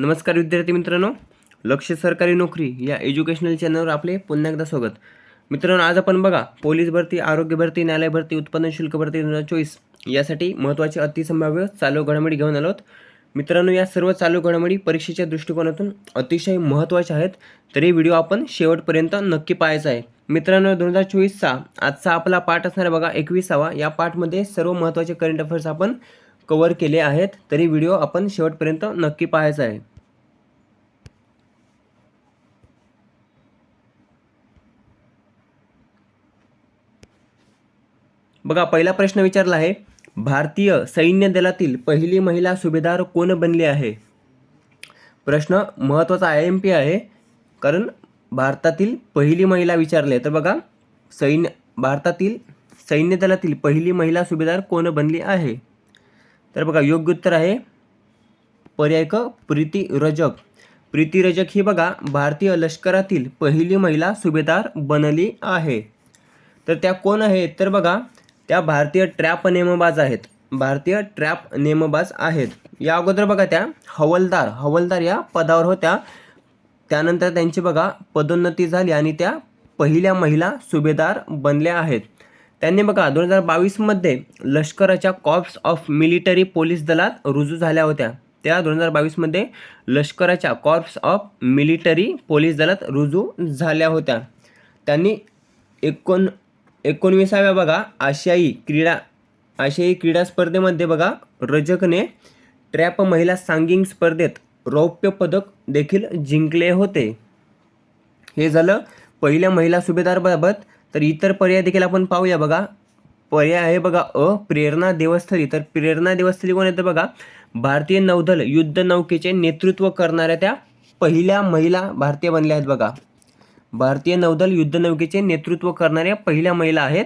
नमस्कार विद्यार्थी मित्रांनो. लक्ष सरकारी नोकरी या एज्युकेशनल चॅनलवर आपले पुन्हा एकदा स्वागत. मित्रांनो आज आपण बघा पोलीस भरती आरोग्य भरती न्यायालय भरती उत्पन्न शुल्क भरती दोन हजार चोवीस यासाठी महत्त्वाचे अतिसंभाव्य चालू घडामोडी घेऊन आलो आहोत. मित्रांनो या सर्व चालू घडामोडी परीक्षेच्या दृष्टिकोनातून अतिशय महत्त्वाच्या आहेत तरी व्हिडिओ आपण शेवटपर्यंत नक्की पाहायचा आहे. मित्रांनो दोन हजार चोवीसचा आजचा आपला पाठ असणार बघा एकविसावा. या पाठमध्ये सर्व महत्त्वाचे करंट अफेअर्स आपण कवर केले आहेत तरी व्हिडिओ आपण शेवटपर्यंत नक्की पाहायचा आहे. बघा पहिला प्रश्न विचारला आहे भारतीय सैन्य दलातील पहिली महिला सुभेदार कोण बनली आहे? प्रश्न महत्त्वाचा आय एम पी आहे कारण भारतातील पहिली महिला विचारले तर बघा सैन्य भारतातील सैन्य दलातील पहिली महिला सुभेदार कोण बनली आहे? तर बघा योग्य उत्तर आहे पर्याय क प्रीती रजक प्रीती रजक ही बघा भारतीय लष्करातील पहिली महिला सुभेदार बनली आहे. तर त्या कोण आहेत? तर बघा त्या भारतीय ट्रॅप नेमबाज आहेत. भारतीय ट्रॅप नेमबाज आहेत. या अगोदर बघा त्या हवलदार हवलदार या पदावर होत्या. त्यानंतर त्यांची बघा पदोन्नती झाली आणि त्या पहिल्या महिला सुभेदार बनल्या आहेत. त्यांनी बघा दोन हजार बावीसमध्ये लष्कराच्या कॉप्स ऑफ मिलिटरी पोलीस दलात रुजू झाल्या होत्या. त्या दोन हजार बावीसमध्ये लष्कराच्या कॉर्प्स ऑफ मिलिटरी पोलीस दलात रुजू झाल्या होत्या. त्यांनी एकोण एकोणविसाव्या बघा आशियाई क्रीडा आशियाई क्रीडा स्पर्धेमध्ये बघा रजकने ट्रॅप महिला सांगिंग स्पर्धेत रौप्य पदक देखील जिंकले होते. हे झालं पहिल्या महिला सुभेदारबाबत तर इतर पर्याय देखील आपण पाहूया बघा. पर्याय आहे बघा अ प्रेरणा देवस्थळी तर प्रेरणा देवस्थळी कोण येतं बघा भारतीय नौदल युद्ध नौकेचे नेतृत्व करणाऱ्या त्या पहिल्या महिला भारतीय बनल्या आहेत बघा. भारतीय नौदल युद्ध नौकेचे नेतृत्व करणाऱ्या पहिल्या महिला आहेत.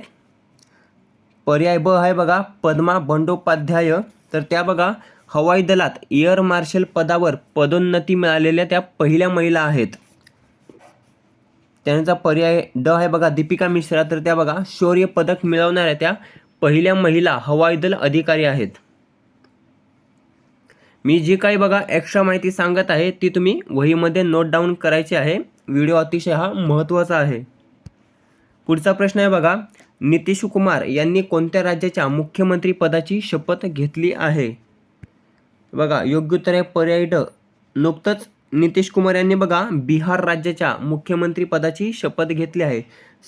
पर्याय ब आहे बघा पद्मा बंडोपाध्याय. तर त्या बघा हवाई दलात एअर मार्शल पदावर पदोन्नती मिळालेल्या त्या पहिल्या महिला आहेत. त्यांचा पर्याय ड आहे बघा. दीपिका मिश्रा तर त्या बघा शौर्य पदक मिळवणाऱ्या त्या पहिल्या महिला हवाई दल अधिकारी आहेत. मी जी काही बघा एक्स्ट्रा माहिती सांगत आहे ती तुम्ही वहीमध्ये नोट डाऊन करायची आहे. व्हिडिओ अतिशय हा महत्त्वाचा आहे. पुढचा प्रश्न आहे बघा नितीश कुमार यांनी कोणत्या राज्याच्या मुख्यमंत्री पदाची शपथ घेतली आहे? बघा योग्य उत्तर आहे पर्याय ड नुकतंच नितीश कुमार यांनी बघा बिहार राज्याच्या मुख्यमंत्रीपदाची शपथ घेतली आहे.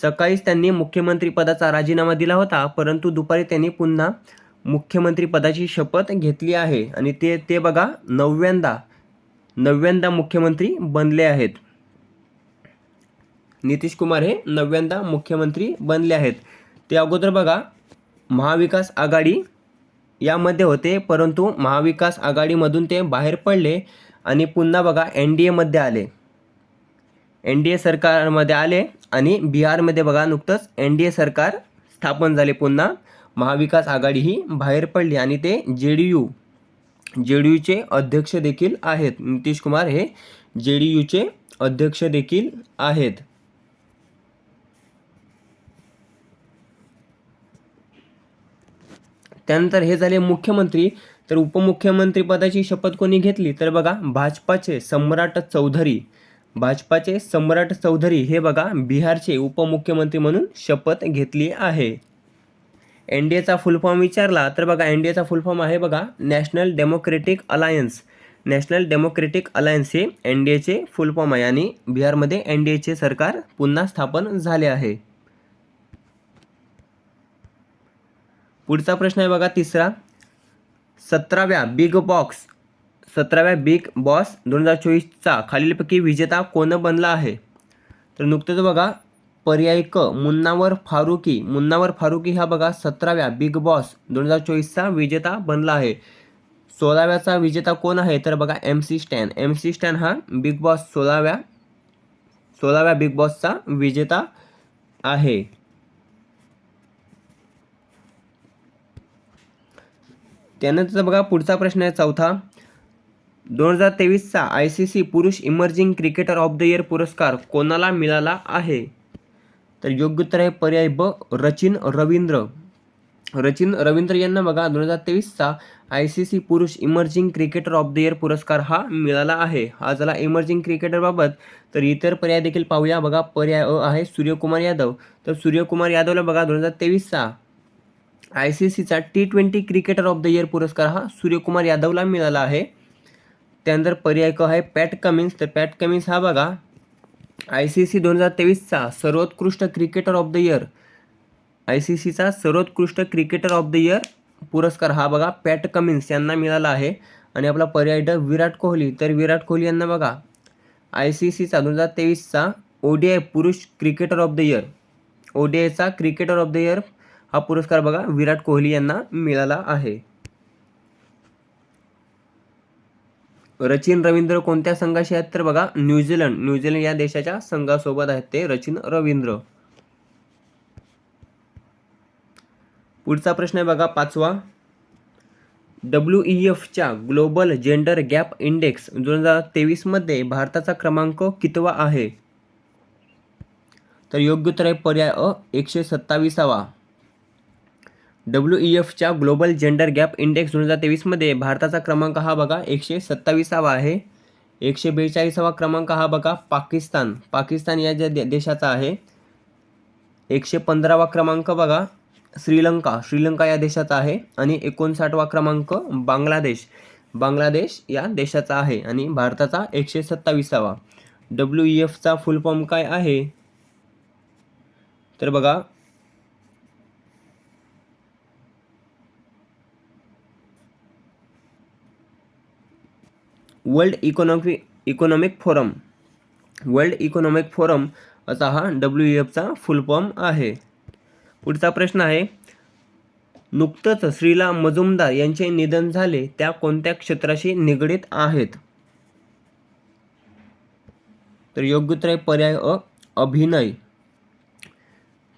सकाळीच त्यांनी मुख्यमंत्रीपदाचा राजीनामा दिला होता परंतु दुपारी त्यांनी पुन्हा मुख्यमंत्रीपदाची शपथ घेतली आहे. आणि ते ते बघा नव्यांदा नव्यांदा मुख्यमंत्री बनले आहेत. नितीश कुमार हे नव्यांदा मुख्यमंत्री बनले आहेत. ते अगोदर बघा महाविकास आघाडी यामध्ये होते परंतु महाविकास आघाडीमधून ते बाहेर पडले आणि पुन्हा बघा एन डी एमध्ये आले. एन डी ए सरकारमध्ये आले आणि बिहारमध्ये बघा नुकतंच एन डी ए सरकार स्थापन झाले पुन्हा. महाविकास आघाडी ही बाहेर पडली आणि ते J D U J D यूचे अध्यक्ष देखील आहेत. नितीश कुमार हे जे डी यूचे अध्यक्ष देखील आहेत. त्यानंतर हे झाले मुख्यमंत्री. तर उपमुख्यमंत्रीपदाची शपथ कोणी घेतली? तर बघा भाजपाचे सम्राट चौधरी. भाजपाचे सम्राट चौधरी हे बघा बिहारचे उपमुख्यमंत्री म्हणून शपथ घेतली आहे. एन डी एचा फुल फॉर्म विचारला तर बघा एन डी एचा फुल फॉर्म आहे बघा national democratic alliance national democratic alliance हे N D A full form आहे आणि बिहारमध्ये एन डी एचे सरकार पुन्हा स्थापन झाले आहे. पुढचा प्रश्न आहे बघा तिसरा. सतराव्या बिग बॉक्स सतराव्या बिग बॉस दोन हजार चोवीसचा खालीलपैकी विजेता कोण बनला आहे? तर नुकतंच बघा पर्याय क मुन्नावर फारुकी मुन्नावर फारुकी हा बघा सतराव्या बिग बॉस दोन हजार चोवीसचा विजेता बनला आहे. सोळाव्याचा विजेता कोण आहे? तर बघा M C Stan M C Stan हा बिग बॉस सोळाव्या सोळाव्या बिग बॉसचा विजेता आहे. त्यानंतर बघा पुढचा प्रश्न आहे चौथा. दोन हजार तेवीसचा आय सी सी पुरुष emerging cricketer of the year पुरस्कार कोणाला मिळाला आहे? तर योग्य उत्तर आहे पर्याय ब रचिन रवींद्र. रचिन रवींद्र यांना बघा दोन हजार तेवीसचा आय सी सी पुरुष emerging cricketer of the year पुरस्कार हा मिळाला आहे. हा झाला इमर्जिंग क्रिकेटरबाबत तर इतर पर्याय देखील पाहूया. बघा पर्याय अ आहे सूर्यकुमार यादव. तर सूर्यकुमार यादवला बघा दोन हजार तेवीसचा आय सी सीचा T twenty cricketer of the year पुरस्कार हा सूर्यकुमार यादवला मिळाला आहे. त्यानंतर पर्याय क आहे पॅट कमिन्स तर पॅट कमिन्स हा बघा आय सी सी दोन हजार तेवीसचा सर्वोत्कृष्ट cricketer of the year I C सीचा सर्वोत्कृष्ट क्रिकेटर ऑफ द इयर पुरस्कार हा बघा पॅट कमिन्स यांना मिळाला आहे. आणि आपला पर्याय ड विराट कोहली. तर विराट कोहली यांना बघा आय सी सीचा दोन हजार तेवीसचा ओ डी आय पुरुष cricketer of the year O D आयचा क्रिकेटर ऑफ द इयर हा पुरस्कार बघा विराट कोहली यांना मिळाला आहे. रचिन रवींद्र कोणत्या संघाशी आहेत तर बघा न्यूझीलंड न्यूझीलंड या देशाच्या संघासोबत आहेत ते रचिन रवींद्र. पुढचा प्रश्न आहे बघा पाचवा. डब्ल्यू ई एफच्या ग्लोबल जेंडर गॅप इंडेक्स दोन हजार तेवीसमध्ये भारताचा क्रमांक कितवा आहे? तर योग्य उत्तर आहे पर्याय अ एकशे सत्तावीसावा. डब्ल्यू ई एफच्या ग्लोबल जेंडर गॅप इंडेक्स दोन हजार तेवीसमध्ये भारताचा क्रमांक हा बघा एकशे सत्तावीसावा आहे. एकशे बेचाळीसावा क्रमांक हा बघा पाकिस्तान. पाकिस्तान या ज्या दे- देशाचा आहे. एकशे पंधरावा क्रमांक बघा श्रीलंका. श्रीलंका या देशाचा आहे आणि एकोणसाठवा क्रमांक बांगलादेश. बांगलादेश या देशाचा आहे आणि भारताचा एकशे सत्तावीसावा. डब्ल्यू ई एफचा फुल फॉर्म काय आहे? तर बघा world economic economic forum. World economic forum असा हा डब्ल्यू ई एफचा फुल फॉर्म आहे. पुढचा प्रश्न आहे नुकतंच श्रीला मजुमदार यांचे निधन झाले त्या कोणत्या क्षेत्राशी निगडीत आहेत? तर योग्य उत्तर आहे पर्याय अ अभिनय.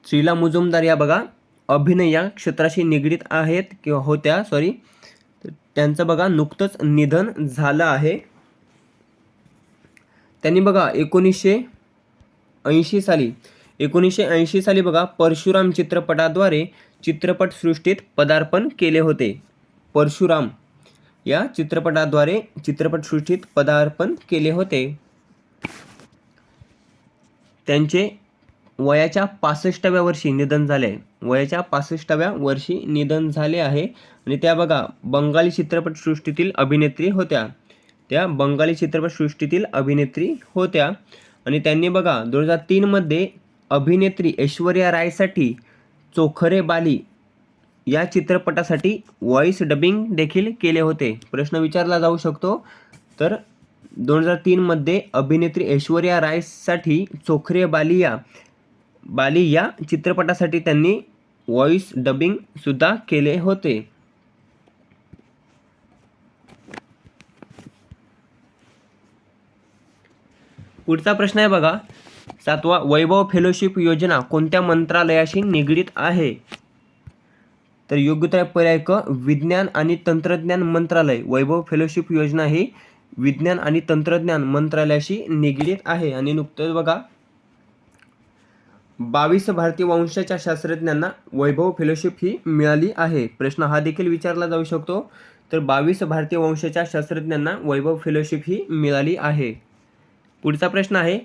श्रीला मुजुमदार या बघा अभिनय या क्षेत्राशी निगडीत आहेत किंवा होत्या सॉरी त्यांचं बघा नुकतंच निधन झालं आहे. त्यांनी बघा एकोणीसशे ऐंशी साली एकोणीसशे ऐंशी साली बघा परशुराम चित्रपटाद्वारे चित्रपटसृष्टीत पदार्पण केले होते. परशुराम या चित्रपटाद्वारे चित्रपटसृष्टीत पदार्पण केले होते. त्यांचे वयाच्या पासष्टाव्या वर्षी निधन झाले आहे. वयाच्या पासष्टाव्या वर्षी निधन झाले आहे. आणि त्या बघा बंगाली चित्रपटसृष्टीतील अभिनेत्री होत्या. त्या बंगाली चित्रपटसृष्टीतील अभिनेत्री होत्या. आणि त्यांनी बघा दोन हजार तीनमध्ये अभिनेत्री ऐश्वर्या रायसाठी चोखरे बाली या चित्रपटासाठी व्हॉइस डबिंग देखील केले होते. प्रश्न विचारला जाऊ शकतो. तर दोन हजार तीनमध्ये अभिनेत्री ऐश्वर्या रायसाठी चोखरे बाली या बाली या चित्रपटासाठी त्यांनी व्हॉइस डबिंगसुद्धा केले होते. पुढचा प्रश्न आहे बघा सातवा वैभव फेलोशिप योजना कोणत्या मंत्रालयाशी निगडीत आहे? तर योग्य उत्तर पर्याय क विज्ञान आणि तंत्रज्ञान मंत्रालय. वैभव फेलोशिप योजना ही विज्ञान आणि तंत्रज्ञान मंत्रालयाशी निगडीत आहे. आणि नुकतंच बघा बावीस भारतीय वंशाच्या शास्त्रज्ञांना वैभव फेलोशिप ही मिळाली आहे. प्रश्न हा देखील विचारला जाऊ शकतो. तर बावीस भारतीय वंशाच्या शास्त्रज्ञांना वैभव फेलोशिप ही मिळाली आहे. पुढचा प्रश्न आहे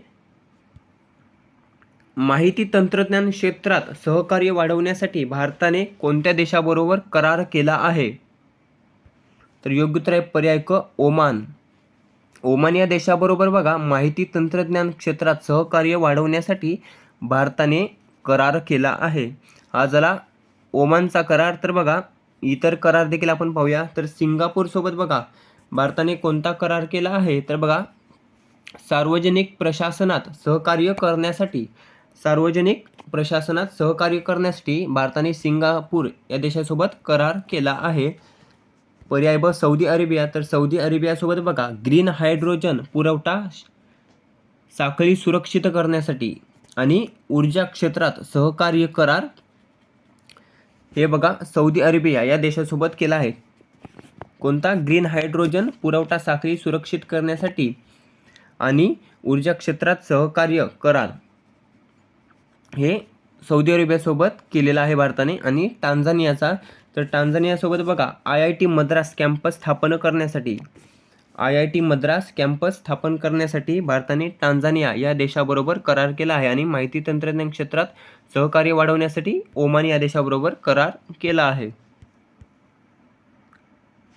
माहिती तंत्रज्ञान क्षेत्रात सहकार्य वाढवण्यासाठी भारताने कोणत्या देशाबरोबर करार केला आहे? तर योग्य उत्तर आहे पर्याय क ओमान. ओमान या देशाबरोबर बघा माहिती तंत्रज्ञान क्षेत्रात सहकार्य वाढवण्यासाठी भारताने करार केला आहे. हा झाला ओमानचा करार तर बघा इतर करार देखील आपण पाहूया. तर सिंगापूरसोबत बघा भारताने कोणता करार केला आहे? तर बघा सार्वजनिक प्रशासनात सहकार्य करण्यासाठी सार्वजनिक प्रशासनात सहकार्य करण्यासाठी भारताने सिंगापूर या देशासोबत करार केला आहे. पर्याय ब सौदी अरेबिया. तर सौदी अरेबियासोबत बघा ग्रीन हायड्रोजन पुरवठा साखळी सुरक्षित करण्यासाठी आणि ऊर्जा क्षेत्रात सहकार्य करार हे बघा सौदी अरेबिया या देशासोबत केला आहे. कोणता? ग्रीन हायड्रोजन पुरवठा साखळी सुरक्षित करण्यासाठी आणि ऊर्जा क्षेत्रात सहकार्य करार. हे सौदी अरेबियासोबत केलेलं आहे भारताने आणि टांझानियाचा. तर टांझानियासोबत बघा I I T Madras campus स्थापन करण्यासाठी I I T Madras campus स्थापन करण्यासाठी भारताने टांझानिया या देशाबरोबर करार केला आहे आणि माहिती तंत्रज्ञान क्षेत्रात सहकार्य वाढवण्यासाठी ओमान या देशाबरोबर करार केला आहे.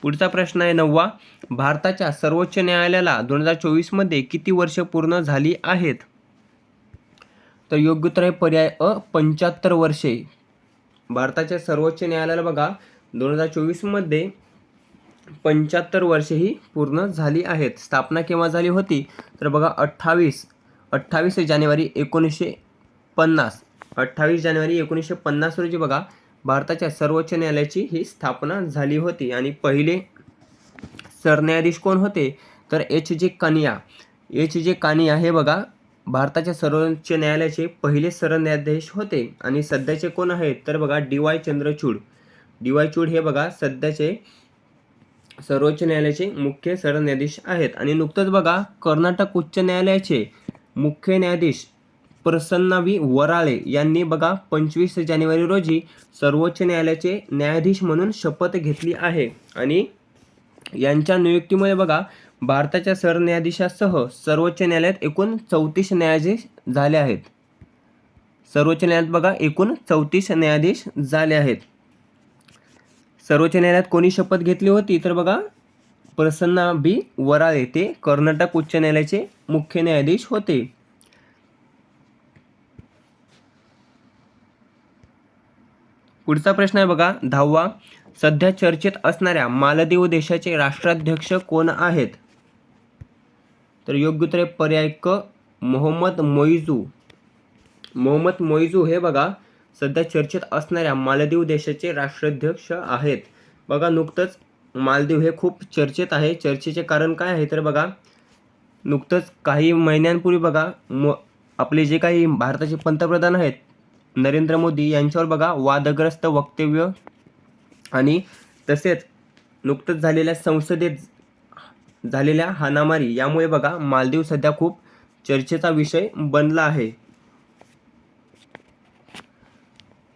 पुढचा प्रश्न आहे नववा. भारताच्या सर्वोच्च न्यायालयाला दोन हजार चोवीसमध्ये किती वर्ष पूर्ण झाली आहेत? तर योग्य उत्तर आहे पर्याय अ पंच्याहत्तर वर्षे. भारताच्या सर्वोच्च न्यायालयाला बघा दोन हजार चोवीसमध्ये पंच्याहत्तर वर्षे ही पूर्ण झाली आहेत. स्थापना केव्हा झाली होती? तर बघा अठ्ठावीस. अठ्ठावीस जानेवारी एकोणीसशे पन्नास. अठ्ठावीस जानेवारी एकोणीसशे पन्नास रोजी बघा भारताच्या सर्वोच्च न्यायालयाची ही स्थापना झाली होती. आणि पहिले सरन्यायाधीश कोण होते? तर H J Kania. H J Kania हे बघा भारताच्या सर्वोच्च न्यायालयाचे पहिले सरन्यायाधीश होते. आणि सध्याचे कोण आहेत? तर बघा D Y Chandrachud. D Y चूड हे बघा सध्याचे सर्वोच्च न्यायालयाचे मुख्य सरन्यायाधीश आहेत. आणि नुकतंच बघा कर्नाटक उच्च न्यायालयाचे मुख्य न्यायाधीश प्रसन्ना व्ही वराळे यांनी बघा पंचवीस जानेवारी रोजी सर्वोच्च न्यायालयाचे न्यायाधीश म्हणून शपथ घेतली आहे. आणि यांच्या नियुक्तीमुळे बघा भारताच्या सरन्यायाधीशासह सर्वोच्च न्यायालयात एकूण चौतीस न्यायाधीश झाले आहेत. सर्वोच्च न्यायालयात बघा एकूण चौतीस न्यायाधीश झाले आहेत. सर्वोच्च न्यायालयात कोणी शपथ घेतली होती? तर बघा प्रसन्ना बी. वराळ. येथे कर्नाटक उच्च न्यायालयाचे मुख्य न्यायाधीश होते. पुढचा प्रश्न आहे बघा दहावा. सध्या चर्चेत असणाऱ्या मालदीव देशाचे राष्ट्राध्यक्ष कोण आहेत? तर योग्य उत्तर पर्याय क मोहम्मद मोइजू. मोहम्मद मोइजू हे बघा सध्या चर्चेत असणाऱ्या मालदीव देशाचे राष्ट्राध्यक्ष आहेत. बघा नुकतंच मालदीव हे खूप चर्चेत आहे. चर्चेचे कारण काय आहे तर बघा नुकतंच काही महिन्यांपूर्वी बघा म आपले जे काही भारताचे पंतप्रधान आहेत नरेंद्र मोदी यांच्यावर बघा वादग्रस्त वक्तव्य आणि तसेच नुकतंच झालेल्या संसदेत झालेल्या हाणामारी यामुळे बघा मालदीव सध्या खूप चर्चेचा विषय बनला आहे.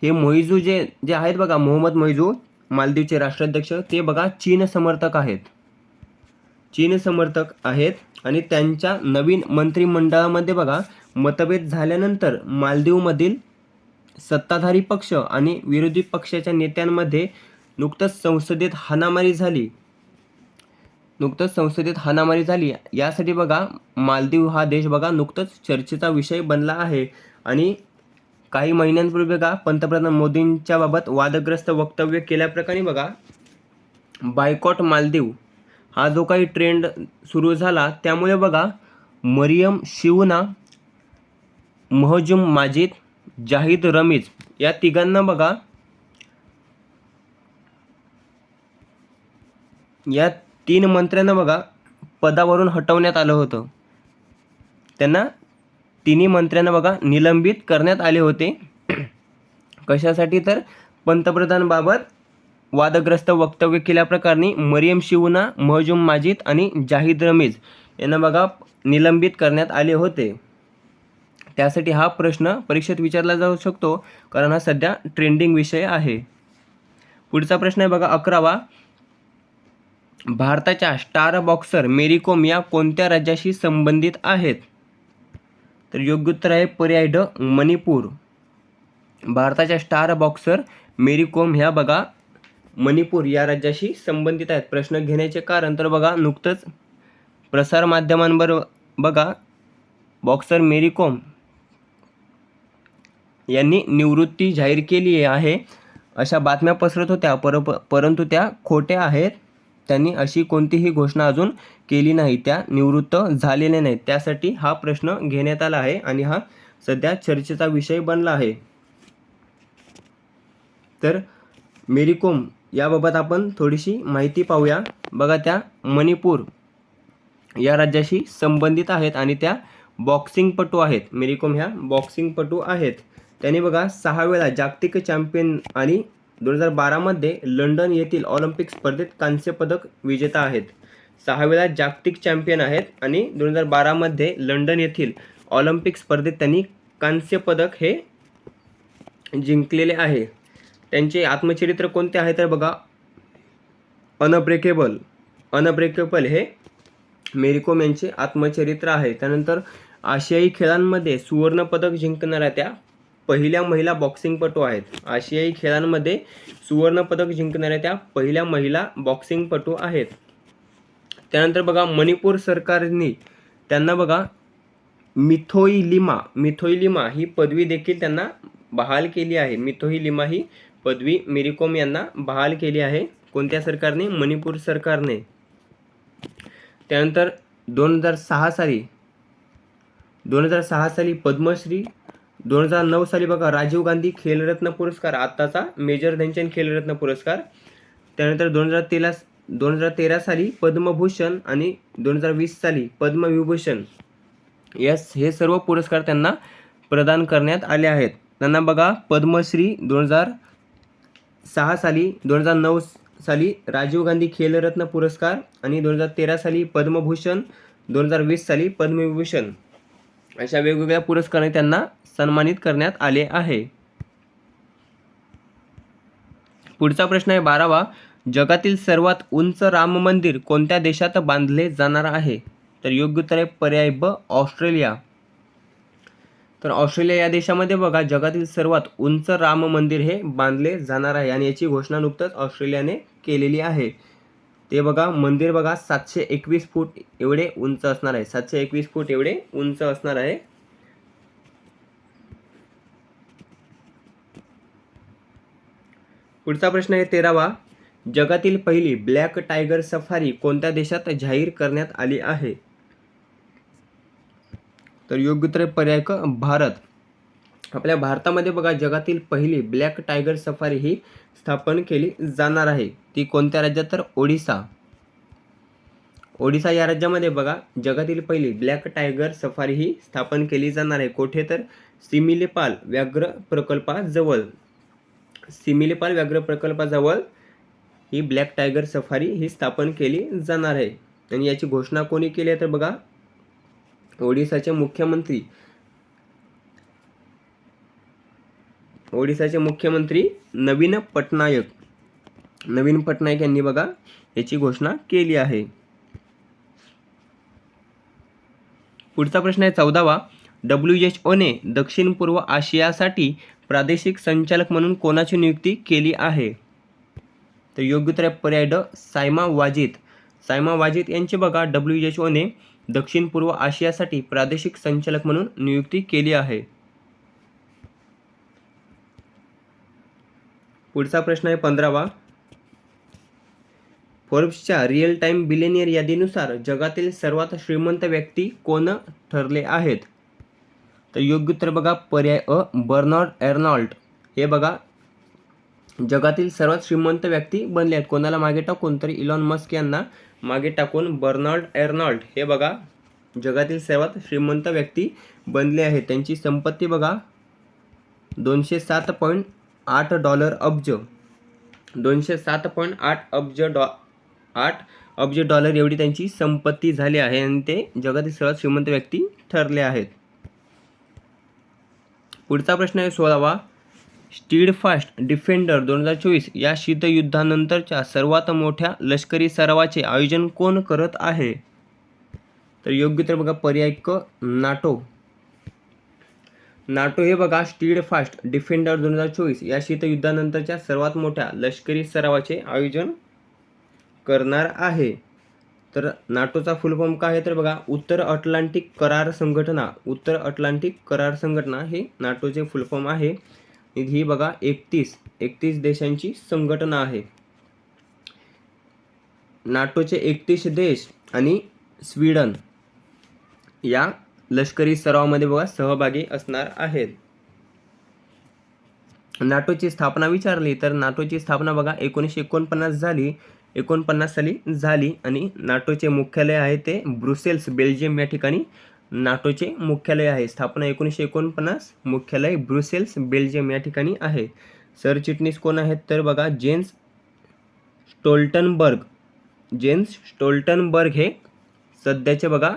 हे मोहिजू जे जे आहेत बघा मोहम्मद मोइजू मालदीवचे राष्ट्राध्यक्ष ते बघा चीन समर्थक आहेत. चीन समर्थक आहेत आणि त्यांच्या नवीन मंत्रिमंडळामध्ये बघा मतभेद झाल्यानंतर मालदीवमधील सत्ताधारी पक्ष आणि विरोधी पक्षाच्या नेत्यांमध्ये नुकतंच संसदेत हाणामारी झाली. नुकतंच संसदेत हाणामारी झाली. यासाठी बघा मालदीव हा देश बघा नुकतंच चर्चेचा विषय बनला आहे. आणि काही महिन्यांपूर्वी बघा पंतप्रधान मोदींच्या बाबत वादग्रस्त वक्तव्य केल्याप्रकारे बघा बायकॉट मालदीव हा जो काही ट्रेंड सुरू झाला त्यामुळे बघा मरियम शिवना महजूम माजिद जाहिद रमीज या तिघांना बघा या तीन मंत्र्यांना बघा पदावरून हटवण्यात आलं होतं. त्यांना तिन्ही मंत्र्यांना बघा निलंबित करण्यात आले होते. कशासाठी तर? पंतप्रधानबाबत वादग्रस्त वक्तव्य केल्याप्रकरणी मरियम शिवना महजूम माजिद आणि जाहिद रमीज यांना बघा निलंबित करण्यात आले होते. त्यासाठी हा प्रश्न परीक्षेत विचारला जाऊ शकतो कारण हा सध्या ट्रेंडिंग विषय आहे. पुढचा प्रश्न आहे बघा अकरावा. भारताच्या स्टार बॉक्सर मेरी कोम या कोणत्या राज्याशी संबंधित आहेत? तर योग्य उत्तर आहे पर्याय ड मणिपूर. भारताच्या स्टार बॉक्सर मेरी कोम ह्या बघा मणिपूर या राज्याशी संबंधित आहेत. प्रश्न घेण्याचे कारण तर बघा नुकतंच प्रसारमाध्यमांवर बघा बॉक्सर मेरी कोम यांनी निवृत्ती जाहीर केली आहे. अशा बातम्या पसरत होत्या पर परंतु त्या खोट्या आहेत. त्यांनी अशी कोणतीही घोषणा अजून केली नाही त्या निवृत्त झालेल्या नाहीत. त्यासाठी हा प्रश्न घेण्यात आला आहे आणि हा सध्या चर्चेचा विषय बनला आहे. तर मेरी कोम याबाबत आपण थोडीशी माहिती पाहूया. बघा त्या मणिपूर या राज्याशी संबंधित आहेत आणि त्या बॉक्सिंगपटू आहेत. मेरी कोम ह्या बॉक्सिंगपटू आहेत. त्यांनी बघा सहा वेळा जागतिक चॅम्पियन आणि दोन हजार बारामध्ये लंडन येथील ऑलिम्पिक स्पर्धेत कांस्य पदक विजेता आहेत. सहा वेळा जागतिक चॅम्पियन आहेत आणि दोन हजार बारामध्ये लंडन येथील ऑलिम्पिक स्पर्धेत त्यांनी कांस्यपदक हे जिंकलेले आहे. त्यांचे आत्मचरित्र कोणते आहे तर बघा. अनब्रेकेबल अनब्रेकेबल हे मेरीकोम यांचे आत्मचरित्र आहे. त्यानंतर आशियाई खेळांमध्ये सुवर्णपदक जिंकणाऱ्या त्या पहिल्या महिला बॉक्सिंगपटू आहेत. आशियाई खेळांमध्ये सुवर्णपदक जिंकणाऱ्या त्या पहिल्या महिला बॉक्सिंगपटू आहेत. त्यानंतर बघा मणिपूर सरकारने त्यांना बघा मिथोई लिमा मिथोई लिमा ही पदवी देखील त्यांना बहाल केली आहे. मिथोई लिमा ही पदवी मेरीकोम यांना बहाल केली आहे. कोणत्या सरकारने? मणिपूर सरकारने. त्यानंतर दोन हजार सहा साली दोन हजार सहा साली पद्मश्री दोन हजार नऊ साली बघा राजीव गांधी खेलरत्न पुरस्कार आत्ताचा मेजर ध्यानचंद खेलरत्न पुरस्कार. त्यानंतर दोन हजार तेरा दोन हजार तेरा साली पद्मभूषण आणि दोन हजार वीस साली पद्मविभूषण यस हे सर्व पुरस्कार त्यांना प्रदान करण्यात आले आहेत. त्यांना बघा पद्मश्री दोन हजार सहा साली दोन हजार नऊ साली राजीव गांधी खेलरत्न पुरस्कार आणि दोन हजार तेरा साली पद्मभूषण दोन हजार वीस साली पद्मविभूषण अशा वेगवेगळ्या पुरस्काराने त्यांना सन्मानित करण्यात आले आहे. पुढचा प्रश्न आहे बारावा. जगातील सर्वात उंच राम मंदिर कोणत्या देशात बांधले जाणार आहे? तर योग्य उत्तर आहे पर्याय ब ऑस्ट्रेलिया. तर ऑस्ट्रेलिया या देशामध्ये बघा जगातील सर्वात उंच राम मंदिर हे बांधले जाणार आहे आणि याची घोषणा नुकतंच ऑस्ट्रेलियाने केलेली आहे. ते बघा मंदिर बघा सातशे एकवीस फूट एवढे उंच असणार आहे. सातशे एकवीस फूट एवढे उंच असणार आहे. पुढचा प्रश्न आहे तेरावा. जगातील पहिली ब्लॅक टायगर सफारी कोणत्या देशात जाहीर करण्यात आली आहे? तर योग्य तर पर्याय क भारत. आपल्या भारतामध्ये बघा जगातील पहिली ब्लॅक टायगर सफारी ही स्थापन केली जाणार आहे. ती कोणत्या राज्यात? तर ओडिसा. ओडिसा या राज्यामध्ये बघा जगातील पहिली ब्लॅक टायगर सफारी ही स्थापन केली जाणार आहे. कोठे तर? सिमिलेपाल व्याघ्र प्रकल्पाजवळ. सिमिलेपाल व्याघ्र प्रकल्पाजवळ ही ब्लॅक टायगर सफारी ही स्थापन केली जाणार आहे. आणि याची घोषणा कोणी केली आहे तर बघा ओडिसाचे मुख्यमंत्री ओडिसाचे मुख्यमंत्री नवीन पटनायक नवीन पटनायक यांनी बघा याची घोषणा केली आहे. पुढचा प्रश्न आहे चौदावा. डब्ल्यू एच ओने दक्षिण पूर्व आशियासाठी प्रादेशिक संचालक म्हणून कोणाची नियुक्ती केली आहे? तर योग्य पर्याय ड सायमा वाजित सायमा वाजित यांची बघा डब्ल्यू एच ओने दक्षिण पूर्व आशियासाठी प्रादेशिक संचालक म्हणून नियुक्ती केली आहे. पुढचा प्रश्न आहे पंधरावा. फोर्ब्सच्या रिअल टाइम बिलेनियर यादीनुसार जगातील सर्वात श्रीमंत व्यक्ती कोण ठरले आहेत? तर योग्य उत्तर बघा पर्याय अ बर्नॉर्ड एर्नॉल्ट हे बघा जगातील सर्वात श्रीमंत व्यक्ती बनले आहेत. कोणाला मागे टाकून? कोणतरी इलॉन मस्क यांना मागे टाकून बर्नॉल्ड एर्नॉल्ड. हे बघा जगातील सर्वात श्रीमंत व्यक्ती बनले आहेत. त्यांची संपत्ती बघा दोनशे सात पॉईंट आठ डॉलर अब्ज. दोनशे सात पॉईंट आठ अब्ज डॉ आठ अब्ज डॉलर एवढी त्यांची संपत्ती झाली आहे आणि ते जगातील सर्वात श्रीमंत व्यक्ती ठरले आहेत. पुढचा प्रश्न आहे सोळावा. स्टीड फास्ट डिफेंडर दोन हजार चोवीस या शीतयुद्धानंतरच्या सर्वात मोठ्या लष्करी सरावाचे आयोजन कोण करत आहे? तर योग्य तर बघा पर्याय क नाटो. नाटो हे बघा स्टीड फास्ट डिफेंडर दोन हजार चोवीस या शीतयुद्धानंतरच्या सर्वात मोठ्या लष्करी सरावाचे आयोजन करणार आहे. तर नाटोचा फुल फॉर्म काय आहे तर बघा उत्तर अटलांटिक करार संघटना. उत्तर अटलांटिक करार संघटना हे नाटोचे फुल फॉर्म आहे. ही बघा एकतीस एकतीस देशांची संघटना आहे. नाटोचे एकतीस देश आणि स्वीडन या लष्करी सरावामध्ये बघा सहभागी असणार आहेत. नाटोची स्थापना विचारली तर नाटोची स्थापना बघा एकोणीसशे एकोणपन्नास झाली एकोणपन्नास साली झाली आणि नाटोचे मुख्यालय आहे ते ब्रुसेल्स बेल्जियम या ठिकाणी नाटोचे मुख्यालय आहे. स्थापना एकोणीसशे एकोणपन्नास मुख्यालय ब्रुसेल्स बेल्जियम या ठिकाणी आहे. सरचिटणीस कोण आहेत? तर बघा जेन्स स्टोल्टनबर्ग. जेन्स स्टोल्टनबर्ग हे सध्याचे बघा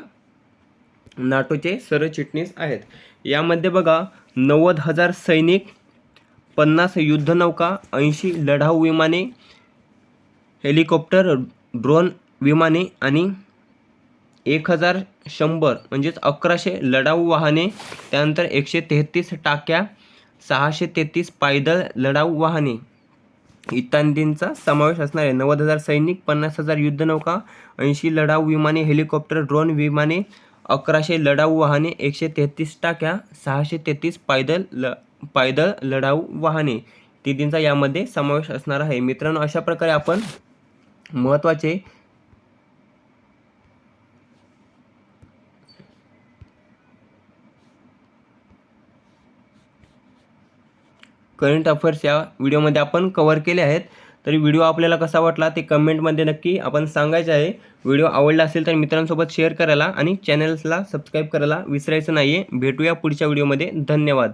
नाटोचे सरचिटणीस आहेत. यामध्ये बघा नव्वद हजार सैनिक पन्नास युद्धनौका ऐंशी लढाऊ विमाने हेलिकॉप्टर ड्रोन विमाने आणि एक हजार शंभर म्हणजेच अकराशे लढाऊ वाहने त्यानंतर एकशे तेहतीस टाक्या सहाशे तेहतीस पायदळ लढाऊ वाहने. इत्यादींचा समावेश असणार आहे नव्वद हजार सैनिक पन्नास हजार युद्धनौका ऐंशी लढाऊ विमाने हेलिकॉप्टर ड्रोन विमाने अकराशे लढाऊ वाहने एकशे तेहतीस टाक्या सहाशे तेहतीस पायदळ ल पायदळ लढाऊ वाहने. तिथींचा यामध्ये समावेश असणार आहे. मित्रांनो अशा प्रकारे आपण महत्त्वाचे करंट अफेअर्स या व्हिडिओमध्ये आपण कवर केले आहेत. तरी व्हिडिओ आपल्याला कसा वाटला ते कमेंटमध्ये नक्की आपण सांगायचं आहे. व्हिडिओ आवडला असेल तर मित्रांसोबत शेअर करायला आणि चॅनल्सला सबस्क्राईब करायला विसरायचं नाही आहे भेटूया पुढच्या व्हिडिओमध्ये धन्यवाद.